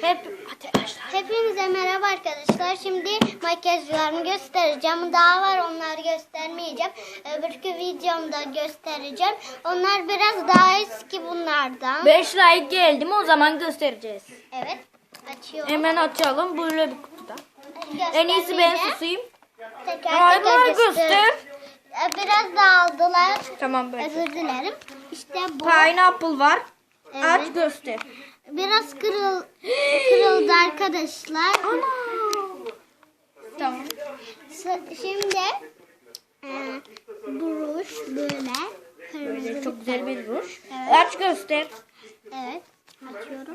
Hep Hepinize merhaba arkadaşlar. Şimdi makyajlarımı göstereceğim. Daha var onları göstermeyeceğim. Öbürkü videomda göstereceğim. Onlar biraz daha eski bunlardan. 5 like geldi mi o zaman göstereceğiz. Evet. Açıyorum. Hemen açalım böyle bir kutuda. En iyisi ben susayım. Tekrar Hayır tekrar göster. göster. Ee, Biraz dağıldılar. Tamam ben. Özür dilerim. İşte bu. Pineapple var. Evet. Aç göster. Biraz kırıl kırıldı arkadaşlar. Tamam. S- Şimdi e, buruş böyle kırmızı. Çok güzel bir ruj. Evet. Aç göster. Evet. Açıyorum.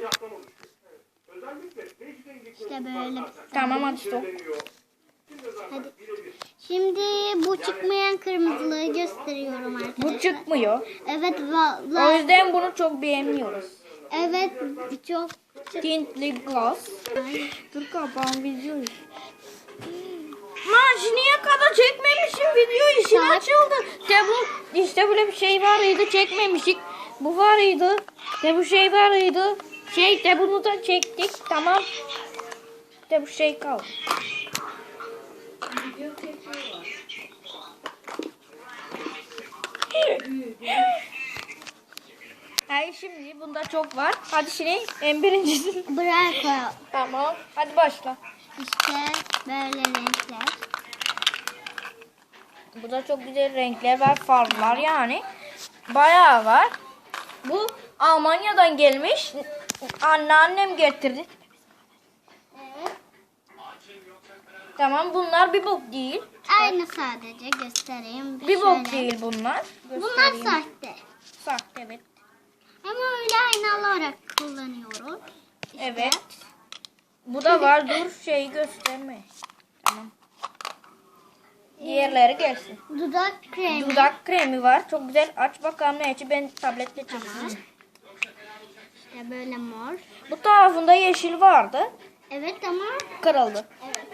İşte böyle. Tamam aç sok. Hadi. Şimdi bu çıkmayan kırmızılığı gösteriyorum arkadaşlar. Bu çıkmıyor. Evet O vallahi. yüzden bunu çok beğenmiyoruz. Evet çok Tintli gloss. Dur kapağım videoyu. Lan şimdiye kadar çekmemişim video işin Saat. açıldı. De bu işte böyle bir şey vardı çekmemişik. Bu vardı. De bu şey vardı. Şey de bunu da çektik tamam. De bu şey kaldı. Hayır şimdi bunda çok var. Hadi şimdi en birincisi. bırak. Tamam. Hadi başla. İşte böyle renkler. Burada çok güzel renkler var, farlar yani. Bayağı var. Bu Almanya'dan gelmiş. Anneannem getirdi. Tamam bunlar bir bok değil. Aynı sadece göstereyim. Bir bok Şöyle. değil bunlar. Bunlar sahte. Sahte evet. Ama öyle aynalı olarak kullanıyoruz. İşte. Evet. Bu da var. Dur şeyi gösterme. Tamam. Diğerleri gelsin. Dudak kremi. Dudak kremi var. Çok güzel. Aç bakalım ne içi. Ben tabletle çekeyim. İşte böyle mor. Bu tarafında yeşil vardı. Evet ama Kırıldı. evet.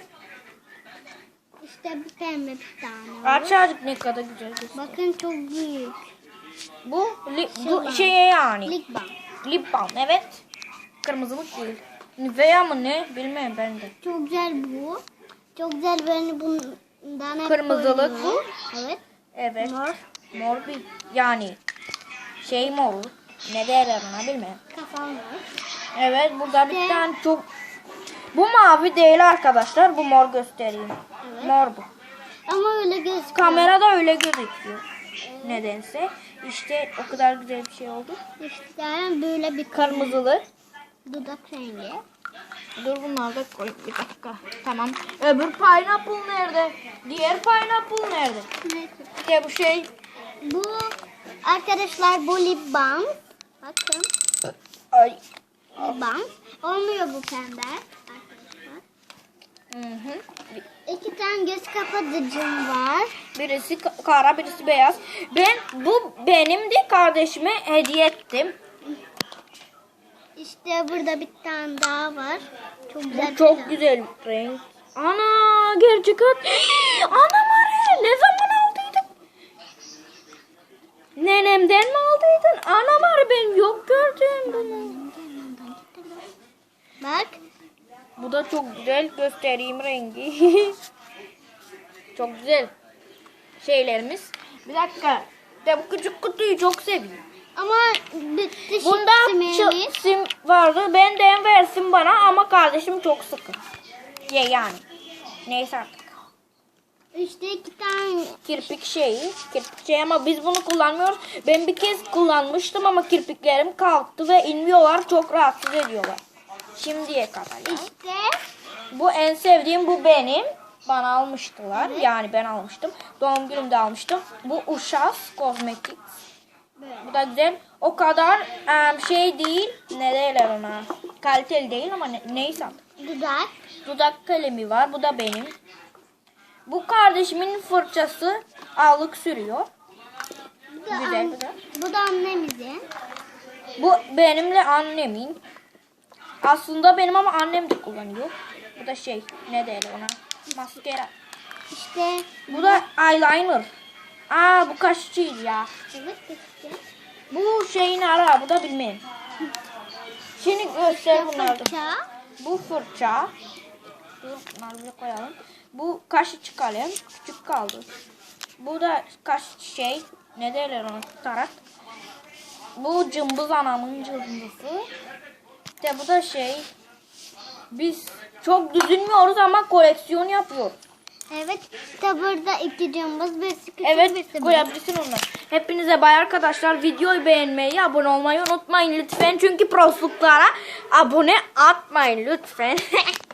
İşte bir pembe bir tane var. Aç azıcık ne kadar güzel gösteriyor. Bakın çok büyük. Bu, li, Şey bu yani. Lip balm. Lip balm evet. Kırmızılık değil. Nivea mı ne bilmiyorum ben de. Çok güzel bu. Çok güzel ben bundan hep Kırmızılık koyuyorum. Evet. Evet. Mor. Mor bir yani şey mor. Ne derler ona bilmiyorum. Kafam var. Evet burada bir İşte- tane çok bu mavi değil arkadaşlar. Bu mor göstereyim. Evet. Mor bu. Ama öyle gözüküyor. Kamerada öyle gözüküyor. Nedense. İşte o kadar güzel bir şey oldu. İşte böyle bir Kırmızılı. dudak rengi. Dur bunları da koy bir dakika. Tamam. Öbür pineapple nerede? Diğer pineapple nerede? Neyse. İşte bu şey. Bu arkadaşlar bu lip balm. Bakın Ay. lip balm. Olmuyor bu pembe. Arkadaşlar. Hı hı. İki tane göz kapatıcım var. Birisi ka- kara birisi beyaz. Ben bu benimdi kardeşime hediye ettim. İşte burada bir tane daha var. Çok güzel. Bu çok güzel renk. Ana gerçek hat. Ana Mare ne zaman aldıydın? Nenemden mi aldıydın? Ana Mare ben yok gördüm bunu. Bak. Bu da çok güzel göstereyim rengi. çok güzel şeylerimiz. Bir dakika. De bu küçük kutuyu çok seviyorum. Ama bitti Bunda simimiz. sim vardı. Benden versin bana ama kardeşim çok sıkı. Ye yani. Neyse artık. İşte iki tane. Kirpik şeyi. Kirpik şey ama biz bunu kullanmıyoruz. Ben bir kez kullanmıştım ama kirpiklerim kalktı ve inmiyorlar. Çok rahatsız ediyorlar. Şimdiye kadar yani. İşte Bu en sevdiğim bu benim. Bana almıştılar. Yani ben almıştım. Doğum günümde almıştım. Bu Uşas Kozmetik. Bu da güzel. O kadar em, şey değil. Ne derler ona? Kaliteli değil ama ne, neyse. Dudak. Dudak kalemi var. Bu da benim. Bu kardeşimin fırçası allık sürüyor. Bu da, Güzel, an- güzel. bu da annemizin. Bu benimle annemin. Aslında benim ama annem de kullanıyor. Bu da şey ne derler ona? Maskara. İşte Bu da eyeliner. Aa bu kaşçıydı ya. evet. Bu şeyin ara bu da bilmem. Şimdi göster bunları. Bu fırça. Dur bunları bir koyalım. Bu kaşık kalem. Küçük kaldı. Bu da kaş şey. Ne derler ona? Tarak. Bu cımbız anamın cımbızı. İşte bu da şey. Biz çok düzülmüyoruz ama koleksiyon yapıyoruz. Evet. İşte burada iki birisi küçük, Evet birisi büyük. koyabilirsin onları. Hepinize bay arkadaşlar videoyu beğenmeyi, abone olmayı unutmayın lütfen. Çünkü prosluklara abone atmayın lütfen.